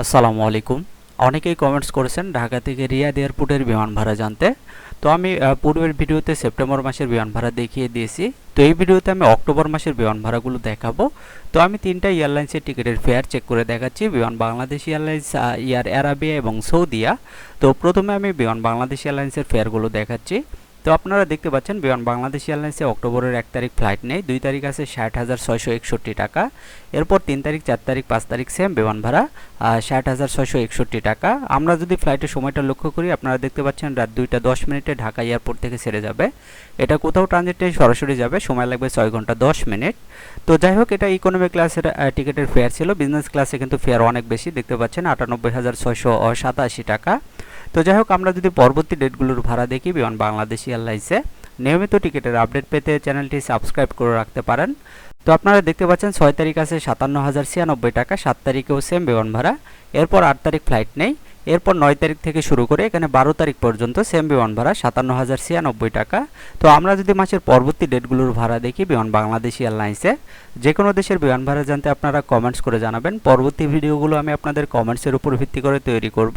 আসসালামু আলাইকুম। অনেকেই কমেন্টস করেছেন ঢাকা থেকে রিয়াদ এয়ারপোর্টের বিমান ভাড়া জানতে। তো আমি পূর্বের ভিডিওতে সেপ্টেম্বর মাসের বিমান ভাড়া দেখিয়ে দিয়েছি। তো এই ভিডিওতে আমি অক্টোবর মাসের বিমান ভাড়াগুলো দেখাবো। তো আমি তিনটা এয়ারলাইন্সের টিকিটের ফেয়ার চেক করে দেখাচ্ছি। বিমান বাংলাদেশ এয়ারলাইন্স এয়ার অ্যারাবিয়া এবং সৌদিয়া। তো প্রথমে আমি বিমান বাংলাদেশ এয়ারলাইন্সের ফেয়ারগুলো দেখাচ্ছি। তো আপনারা দেখতে পাচ্ছেন, বিমান বাংলাদেশ এয়ারলাইন্সে অক্টোবরের এক তারিখ ফ্লাইট নেই, দুই তারিখ আছে ষাট হাজার ছয়শো একষট্টি টাকা, এরপর তিন তারিখ, চার তারিখ, পাঁচ তারিখ সেম বিমান ভাড়া ষাট হাজার ছয়শো একষট্টি টাকা। আমরা যদি ফ্লাইটের সময়টা লক্ষ্য করি, আপনারা দেখতে পাচ্ছেন রাত দুইটা দশ মিনিটে ঢাকা এয়ারপোর্ট থেকে ছেড়ে যাবে। এটা কোথাও ট্রানজিটে সরাসরি যাবে, সময় লাগবে ছয় ঘণ্টা দশ মিনিট। তো যাই হোক, এটা ইকোনমি ক্লাসের টিকিটের ফেয়ার ছিল। বিজনেস ক্লাসে কিন্তু ফেয়ার অনেক বেশি। দেখতে পাচ্ছেন আটানব্বই হাজার ছয়শো সাতাশি টাকা। তো যাই হোক, আমরা যদি পরবর্তী ডেটগুলোর ভাড়া দেখি, বিমান বাংলাদেশ এয়ারলাইন্সে, নিয়মিত টিকিটের আপডেট পেতে চ্যানেলটি সাবস্ক্রাইব করে রাখতে পারেন। তো আপনারা দেখতে পাচ্ছেন, ছয় তারিখ আছে সাতান্ন হাজার ছিয়ানব্বই টাকা, সাত তারিখেও সেম বিমান ভাড়া। এরপর আট তারিখ ফ্লাইট নেই। এরপর নয় তারিখ থেকে শুরু করে এখানে বারো তারিখ পর্যন্ত সেম বিমান ভাড়া, সাতান্ন হাজার ছিয়ানব্বই টাকা। তো আমরা যদি মাসের পরবর্তী ডেটগুলোর ভাড়া দেখি, বিমান বাংলাদেশ এয়ারলাইন্সে যে কোনো দেশের বিমান ভাড়া জানতে আপনারা কমেন্টস করে জানাবেন। পরবর্তী ভিডিওগুলো আমি আপনাদের কমেন্টসের উপর ভিত্তি করে তৈরি করব।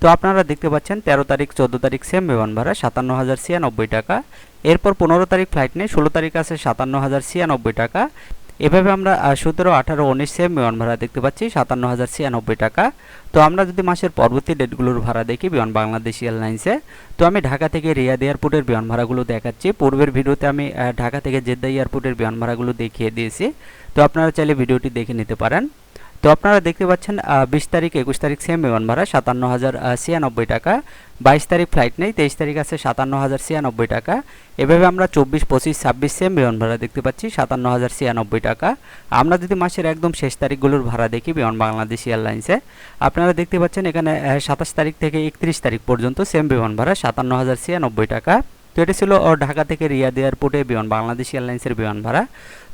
তো আপনারা দেখতে পাচ্ছেন, তেরো তারিখ, চোদ্দ তারিখ সেম বিমান ভাড়া সাতান্ন হাজার ছিয়ানব্বই টাকা। এরপর পনেরো তারিখ ফ্লাইট নেই ষোলো তারিখ আছে সাতান্ন হাজার ছিয়ানব্বই টাকা। এভাবে আমরা সতেরো, আঠারো, উনিশ সেম বিমান ভাড়া দেখতে পাচ্ছি সাতান্ন হাজার ছিয়ানব্বই টাকা। তো আমরা যদি মাসের পরবর্তী ডেটগুলোর ভাড়া দেখি, বিমান বাংলাদেশ এয়ারলাইন্সে তো আমি ঢাকা থেকে রিয়াদ এয়ারপোর্টের বিমান ভাড়াগুলো দেখাচ্ছি। পূর্বের ভিডিওতে আমি ঢাকা থেকে জেদ্দা এয়ারপোর্টের বিমান ভাড়াগুলো দেখিয়ে দিয়েছি। তো আপনারা চাইলে ভিডিওটি দেখে নিতে পারেন। তো আপনারা দেখতে পাচ্ছেন বিশ তারিখ, একুশ তারিখ সেম বিমান ভাড়া সাতান্ন হাজার ছিয়ানব্বই টাকা। বাইশ তারিখ ফ্লাইট নেই, তেইশ তারিখ আছে সাতান্ন হাজার ছিয়ানব্বই টাকা। এভাবে আমরা চব্বিশ, পঁচিশ, ছাব্বিশ সেম বিমান ভাড়া দেখতে পাচ্ছি সাতান্ন হাজার ছিয়ানব্বই টাকা। আমরা যদি মাসের একদম শেষ তারিখগুলোর ভাড়া দেখি বিমান বাংলাদেশ এয়ারলাইন্সে, আপনারা দেখতে পাচ্ছেন এখানে সাতাশ তারিখ থেকে একত্রিশ তারিখ পর্যন্ত সেম বিমান ভাড়া সাতান্ন হাজার ছিয়ানব্বই টাকা। তো এটা ছিল ঢাকা থেকে রিয়াদ এয়ারপোর্টে বিমান, বাংলাদেশ এয়ারলাইন্সের বিমান ভাড়া।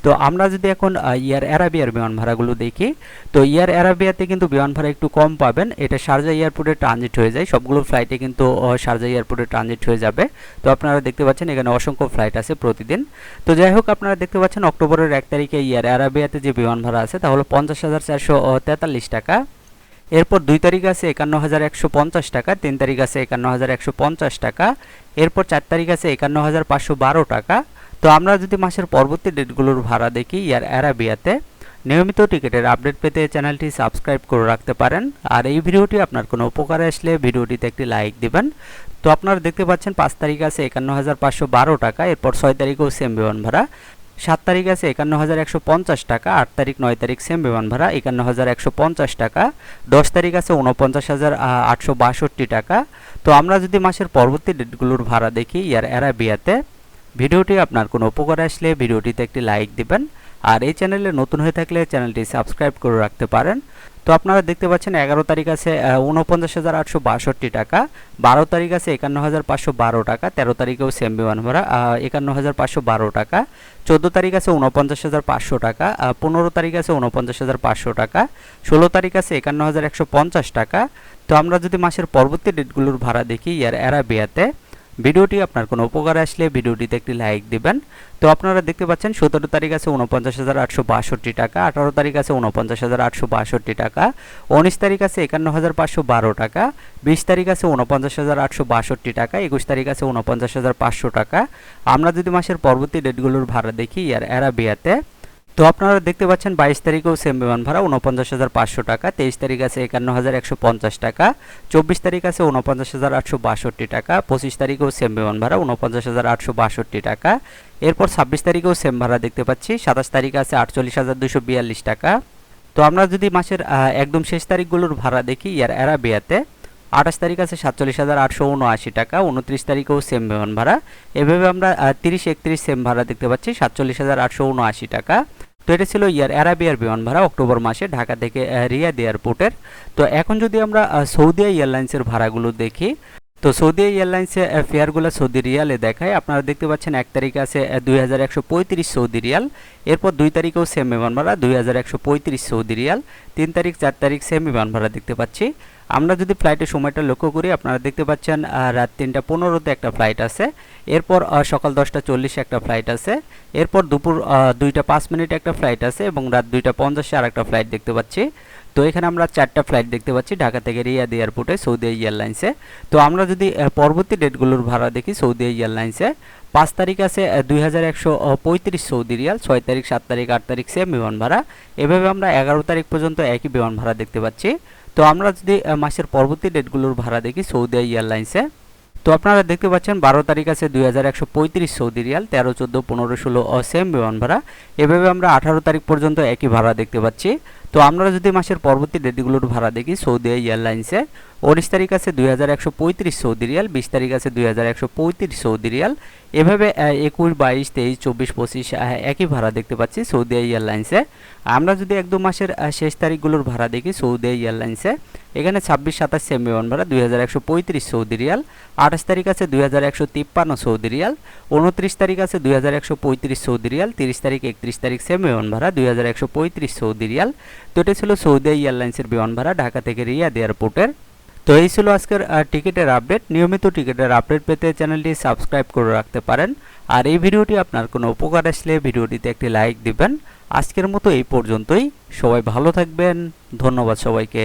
তো আমরা যদি এখন ইয়ার অ্যারাবিয়ার বিমান ভাড়াগুলো দেখি, তো ইয়ার অ্যারাবিয়াতে কিন্তু বিমান ভাড়া একটু কম পাবেন। এটা শারজা এয়ারপোর্টে ট্রানজিট হয়ে যায়। সবগুলো ফ্লাইটে কিন্তু শারজা এয়ারপোর্টে ট্রানজিট হয়ে যাবে। তো আপনারা দেখতে পাচ্ছেন, এখানে অসংখ্য ফ্লাইট আছে প্রতিদিন। তো যাই হোক, আপনারা দেখতে পাচ্ছেন, অক্টোবরের এক তারিখে ইয়ার অ্যারাবিয়াতে যে বিমান ভাড়া আছে, তা হলো পঞ্চাশ হাজার চারশো তেতাল্লিশ টাকা। এরপর দুই তারিখ আছে একান্ন হাজার একশো পঞ্চাশ টাকা, তিন তারিখ আছে একান্ন হাজার একশো পঞ্চাশ টাকা, এরপর চার তারিখ আছে একান্ন হাজার পাঁচশো বারো টাকা। তো আমরা যদি মাসের পরবর্তী ডেটগুলোর ভাড়া দেখি ইয়ার অ্যারাবিয়াতে, নিয়মিত টিকিটের আপডেট পেতে চ্যানেলটি সাবস্ক্রাইব করে রাখতে পারেন। আর এই ভিডিওটি আপনার কোনো উপকারে আসলে ভিডিওটিতে একটি লাইক দিবেন। তো আপনারা দেখতে পাচ্ছেন পাঁচ তারিখ আছে একান্ন হাজার পাঁচশো বারো টাকা, এরপর ছয় তারিখেও সেম বিমান ভাড়া সাত তারিখ আছে একান্ন হাজার একশো পঞ্চাশ টাকা, আট তারিখ, নয় তারিখ, সেম বিমান ভাড়া একান্ন হাজার একশো পঞ্চাশ টাকা। দশ তারিখ আছে উনপঞ্চাশ হাজার আটশো বাষট্টি টাকা। তো আমরা যদি মাসের পরবর্তী ডেটগুলোর ভাড়া দেখি ইয়ার অ্যারাবিয়াতে, ভিডিওটি আপনার কোনো উপকারে আসলে ভিডিওটিতে একটি লাইক দিবেন। আর এই চ্যানেলে নতুন হয়ে থাকলে চ্যানেলটি সাবস্ক্রাইব করে রাখতে পারেন। তো আপনারা দেখতে পাচ্ছেন এগারো তারিখ আছে উনপঞ্চাশ হাজার আটশো বাষট্টি টাকা, বারো তারিখ আছে একান্ন হাজার পাঁচশো বারো টাকা, তেরো তারিখেও সেম বিমান ভাড়া একান্ন হাজার পাঁচশো বারো টাকা, চোদ্দ তারিখ আছে উনপঞ্চাশ হাজার পাঁচশো টাকা পনেরো তারিখ আছে উনপঞ্চাশ হাজার পাঁচশো টাকা, ষোলো তারিখ আছে একান্ন হাজার একশো পঞ্চাশ টাকা। তো আমরা যদি মাসের পরবর্তী ডেটগুলোর ভাড়া দেখি, ইয়ার অ্যারাবিয়াতে ভিডিওটি আপনার কোনো উপকার আসলে ভিডিওটিতে একটি লাইক দিবেন। তো আপনারা দেখতে পাচ্ছেন, সতেরো তারিখ আছে উনপঞ্চাশ হাজার আটশো বাষট্টি টাকা, আঠারো তারিখ আছে উনপঞ্চাশ হাজার আটশো বাষট্টি টাকা, উনিশ তারিখ আছে একান্ন হাজার পাঁচশো বারো টাকা, বিশ তারিখ আছে উনপঞ্চাশ হাজার আটশো বাষট্টি টাকা, একুশ তারিখ আছে উনপঞ্চাশ হাজার পাঁচশো টাকা। আমরা যদি মাসের পরবর্তী ডেটগুলোর ভাড়া দেখি, ইয়ার অ্যারাবিয়াতে তো আপনারা দেখতে পাচ্ছেন বাইশ তারিখেও সেম বিমান ভাড়া উনপঞ্চাশ হাজার পাঁচশো টাকা, তেইশ তারিখ আছে একান্ন হাজার একশো পঞ্চাশ টাকা, চব্বিশ তারিখ আছে উনপঞ্চাশ হাজার আটশো বাষট্টি টাকা, পঁচিশ তারিখেও সেম বিমান ভাড়া উনপঞ্চাশ হাজার আটশো বাষট্টি টাকা। এরপর ছাব্বিশ তারিখেও সেম ভাড়া দেখতে পাচ্ছি, সাতাশ তারিখ আছে আটচল্লিশ হাজার দুশো বিয়াল্লিশ টাকা। তো আমরা যদি মাসের একদম শেষ তারিখগুলোর ভাড়া দেখি, ইয়ার অ্যারাবিয়াতে, আঠাশ তারিখ আছে সাতচল্লিশ হাজার আটশো উনআশি টাকা উনত্রিশ তারিখেও সেম বিমান ভাড়া। এভাবে আমরা তিরিশ একত্রিশ সেম ভাড়া দেখতে পাচ্ছি, সাতচল্লিশ হাজার আটশো উনআশি টাকা। তো এটা ছিল ইয়ার অ্যারাবিয়ার বিমান ভাড়া অক্টোবর মাসে ঢাকা থেকে রিয়াদ এয়ারপোর্টের। তো এখন যদি আমরা সৌদিয়া সৌদি এয়ারলাইন্সের ভাড়াগুলো দেখি তো সৌদি এয়ারলাইন্সে ফেয়ারগুলো সৌদি রিয়ালে দেখায়। আপনারা দেখতে পাচ্ছেন এক তারিখে আছে দুই হাজার একশো পঁয়ত্রিশ সৌদি রিয়াল। এরপর দুই তারিখেও সেম বিমান ভাড়া দুই হাজার একশো পঁয়ত্রিশ সৌদি রিয়াল। তিন তারিখ, চার তারিখ সেম বিমান ভাড়া দেখতে পাচ্ছি। আমরা যদি ফ্লাইটের সময়টা লক্ষ্য করি, আপনারা দেখতে পাচ্ছেন রাত তিনটা পনেরোতে একটা ফ্লাইট আছে। এরপর সকাল দশটা চল্লিশে একটা ফ্লাইট আছে। এরপর দুপুর দুইটা পাঁচ মিনিটে একটা ফ্লাইট আছে এবং রাত দুইটা পঞ্চাশে আর একটা ফ্লাইট দেখতে পাচ্ছি। তো এখানে আমরা চারটা ফ্লাইট দেখতে পাচ্ছি, ঢাকা থেকে রিয়াদ এয়ারপোর্টে সৌদি এয়ারলাইন্সে তো আমরা যদি পরবর্তী ডেটগুলোর ভাড়া দেখি, সৌদি এয়ারলাইন্সে পাঁচ তারিখ আছে দুই হাজার একশো পঁয়ত্রিশ সৌদি রিয়াল, ছয় তারিখ, সাত তারিখ, আট তারিখ সেম বিমান ভাড়া। এভাবে আমরা এগারো তারিখ পর্যন্ত একই বিমান ভাড়া দেখতে পাচ্ছি। তো আমরা যদি মাসের পরবর্তী ডেটগুলোর ভাড়া দেখি, সৌদি এয়ারলাইন্সে তো আপনারা দেখতে পাচ্ছেন, বারো তারিখ আছে, দুই হাজার একশো পঁয়ত্রিশ সৌদি রিয়াল, তেরো, চোদ্দ, পনেরো, ষোলো সেম বিমান ভাড়া। এভাবে আমরা আঠারো তারিখ পর্যন্ত একই ভাড়া দেখতে পাচ্ছি। তো আমরা যদি মাসের পরবর্তী ডেটগুলোর ভাড়া দেখি, সৌদি এয়ারলাইন্সে উনিশ তারিখ আছে দুই একশো পঁয়ত্রিশ সৌদি রিয়াল, বিশ তারিখ আছে দুই একশো পঁয়ত্রিশ সৌদি রিয়াল। এভাবে একুশ, বাইশ, তেইশ, চব্বিশ, পঁচিশ একই ভাড়া দেখতে পাচ্ছি সৌদি এয়ারলাইন্সে আমরা যদি এক দু মাসের শেষ তারিখগুলোর ভাড়া দেখি সৌদি এয়ারলাইন্সে এখানে ছাব্বিশ, সাতাশ সেম বিমান ভাড়া, দুই একশো পঁয়ত্রিশ সৌদি রিয়াল। আঠাশ তারিখ আছে দুই হাজার একশো তিপ্পান্ন সৌদি রিয়াল। উনত্রিশ তারিখ আছে দুই একশো পঁয়ত্রিশ সৌদি রিয়াল। তিরিশ তারিখ, একত্রিশ তারিখ সেম বিমান ভাড়া, দুই হাজার একশো পঁয়ত্রিশ সৌদি রিয়াল। তো ছিল সৌদি এয়ারলাইন্সের বিমান ভাড়া ঢাকা থেকে রিয়াদ এয়ারপোর্টের। তো এই ছিল আজকের টিকিটের আপডেট। নিয়মিত টিকিটের আপডেট পেতে চ্যানেলটি সাবস্ক্রাইব করে রাখতে পারেন। আর এই ভিডিওটি আপনার কোনো উপকার আসলে ভিডিওটিতে একটি লাইক দিবেন। আজকের মতো এই পর্যন্তই। সবাই ভালো থাকবেন। ধন্যবাদ সবাইকে।